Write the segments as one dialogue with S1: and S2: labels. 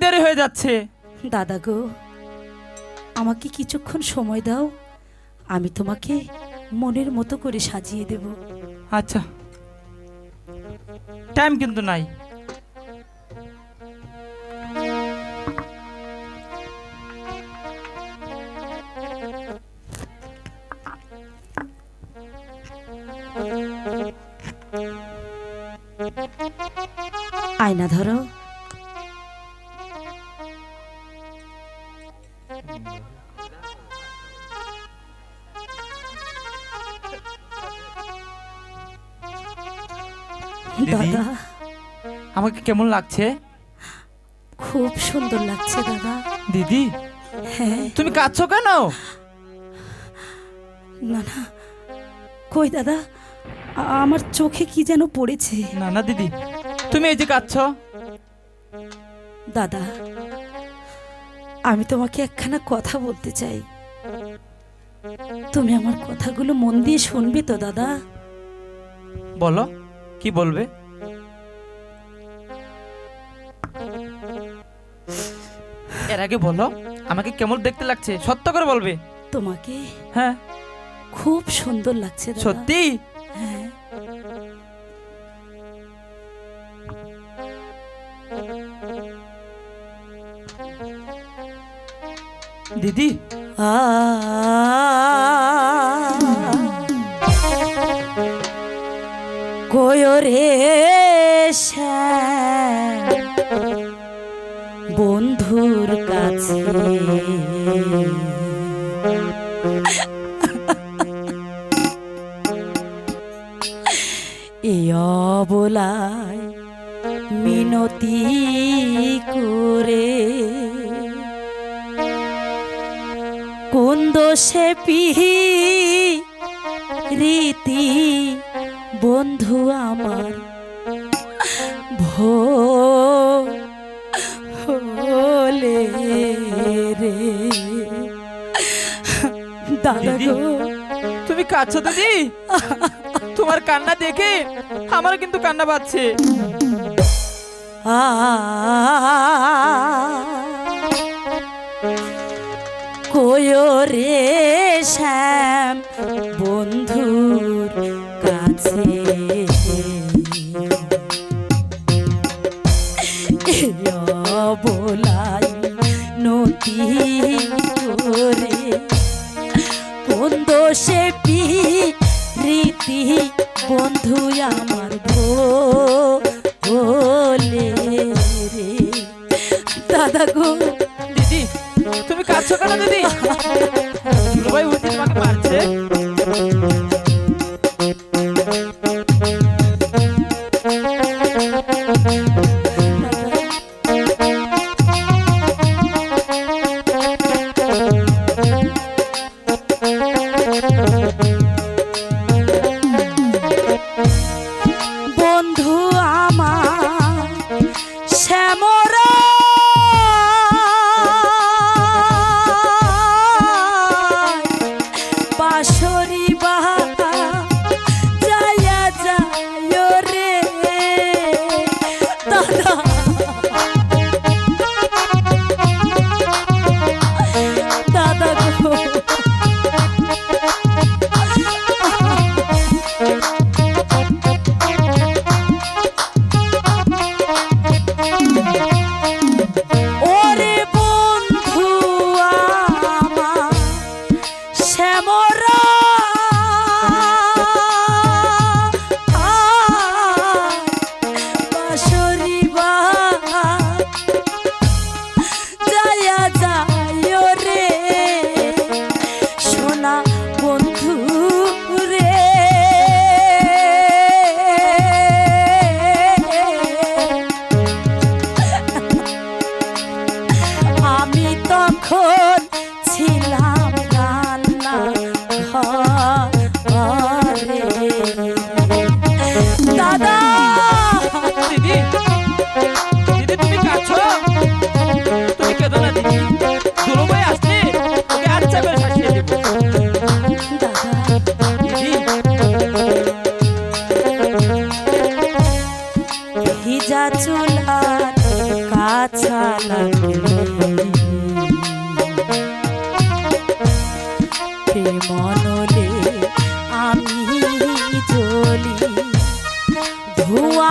S1: দেরি হয়ে যাচ্ছে।
S2: দাদা গো আমাকে কিছুক্ষণ সময় দাও। আমি তোমাকে মনের মতো করে সাজিয়ে দেব।
S1: আচ্ছা। টাইম কিন্তু নাই।
S2: আয়না ধরো।
S1: আমাকে কেমন লাগছে?
S2: খুব সুন্দর লাগছে দাদা।
S1: দিদি?
S2: হ্যাঁ।
S1: তুমি কাঁদছো কেন?
S2: না না। কই দাদা? আমার চোখে কি যেন পড়েছে?
S1: না না দিদি। তুমি এই যে কাঁদছো।
S2: দাদা আমি তোমাকে একখানা কথা বলতে চাই। তুমি আমার কথাগুলো মন দিয়ে শুনবে তো দাদা?
S1: বলো কি বলবে? আগে বলো আমাকে কেমন দেখতে লাগছে? সত্য করে বলবে।
S2: তোমাকে
S1: হ্যাঁ।
S2: খুব সুন্দর লাগছে দাদা।
S1: সত্যি?
S2: হ্যাঁ।
S1: দিদি?
S2: আ কয়রে শ্যাম। বন্ধুর কাছে। এই অবলায় মিনতি করে। কোন দোষে পিহি রীতি বন্ধু আমার? ভোলে দাদা? গো।
S1: তুমি কাঁদছো দিদি? তোমার কান্না দেখে আমার কিন্তু কান্না পাচ্ছে
S2: আ কোয়রে শ্যাম বন্ধুর কাছে বলাই নদী। রীতি বন্ধু আমার ভোলে রে। দাদা গো
S1: দিদি তুমি কাঁদছো কেন দিদি?
S2: world.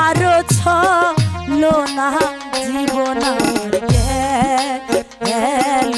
S2: আরও ছলো না জীবন গেল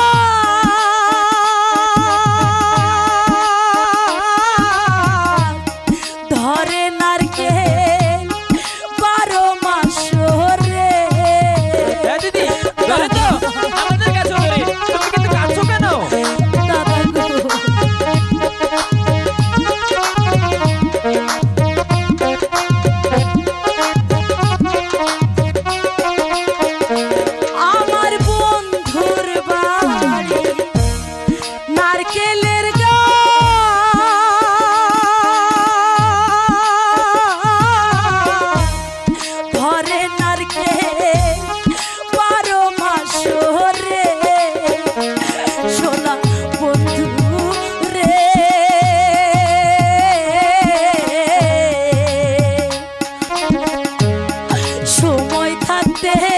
S2: the?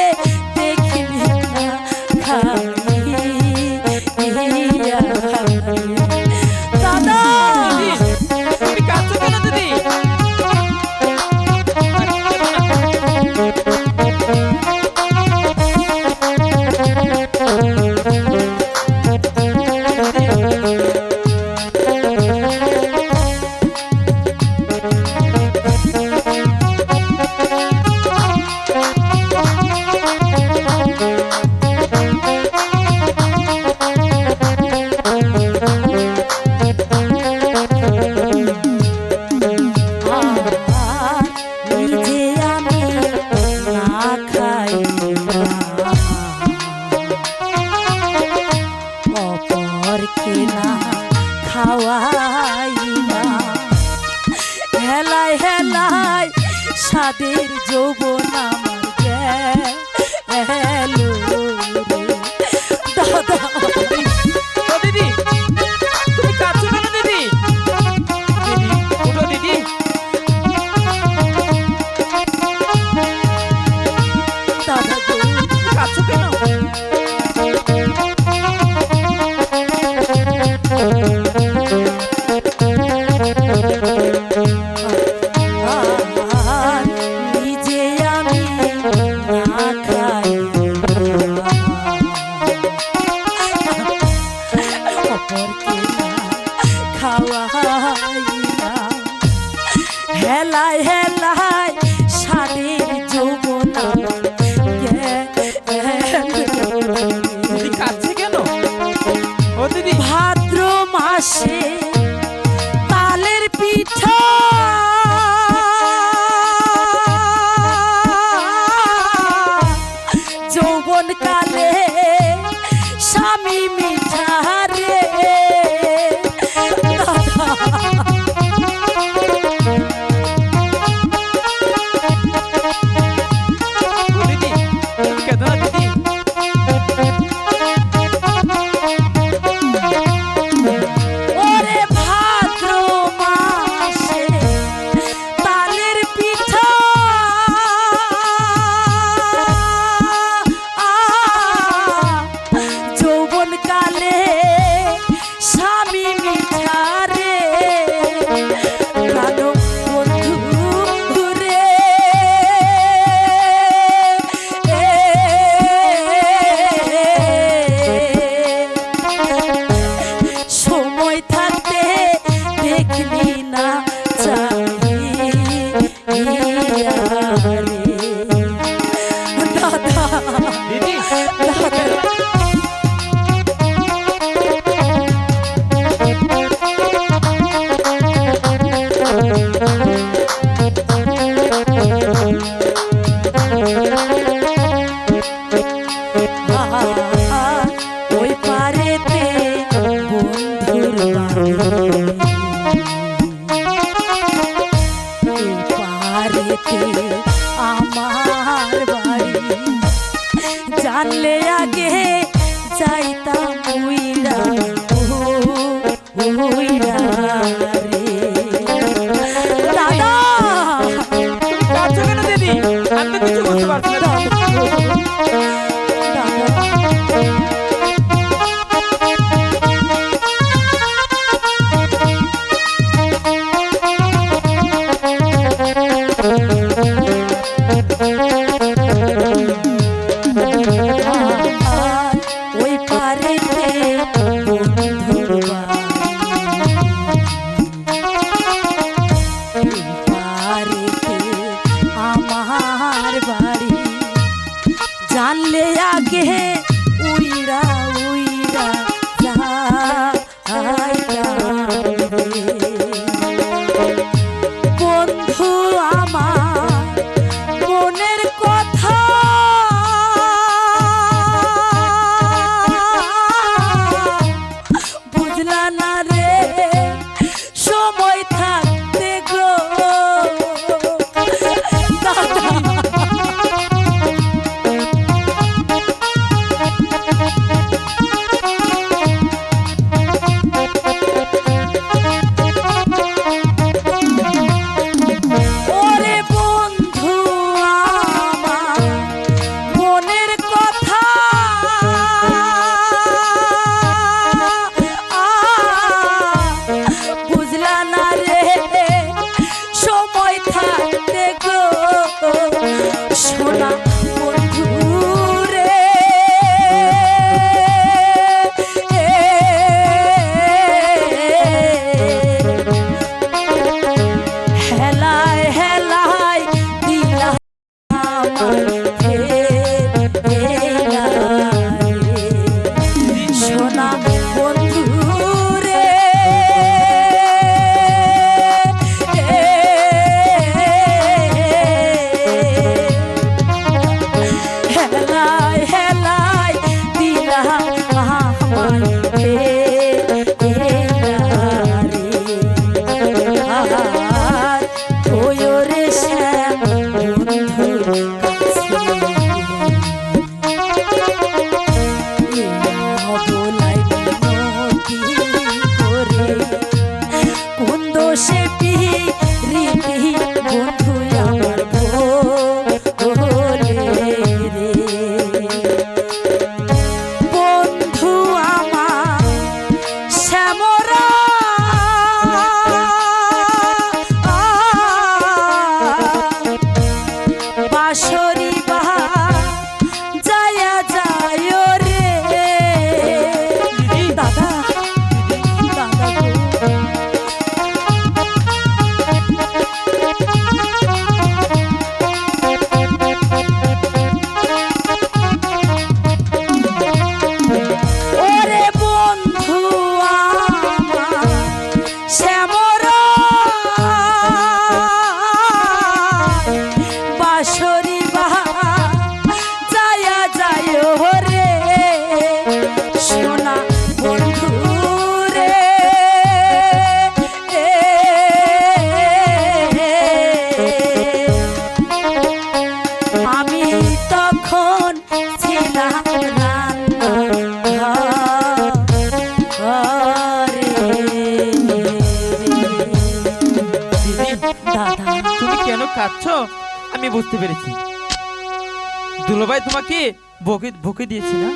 S2: সাদের যৌবন আমার জ্ঞান। time. খাচ্ছ? আমি বুঝতে পেরেছি। দুলোভাই তোমাকে বকে বকে দিয়েছি না?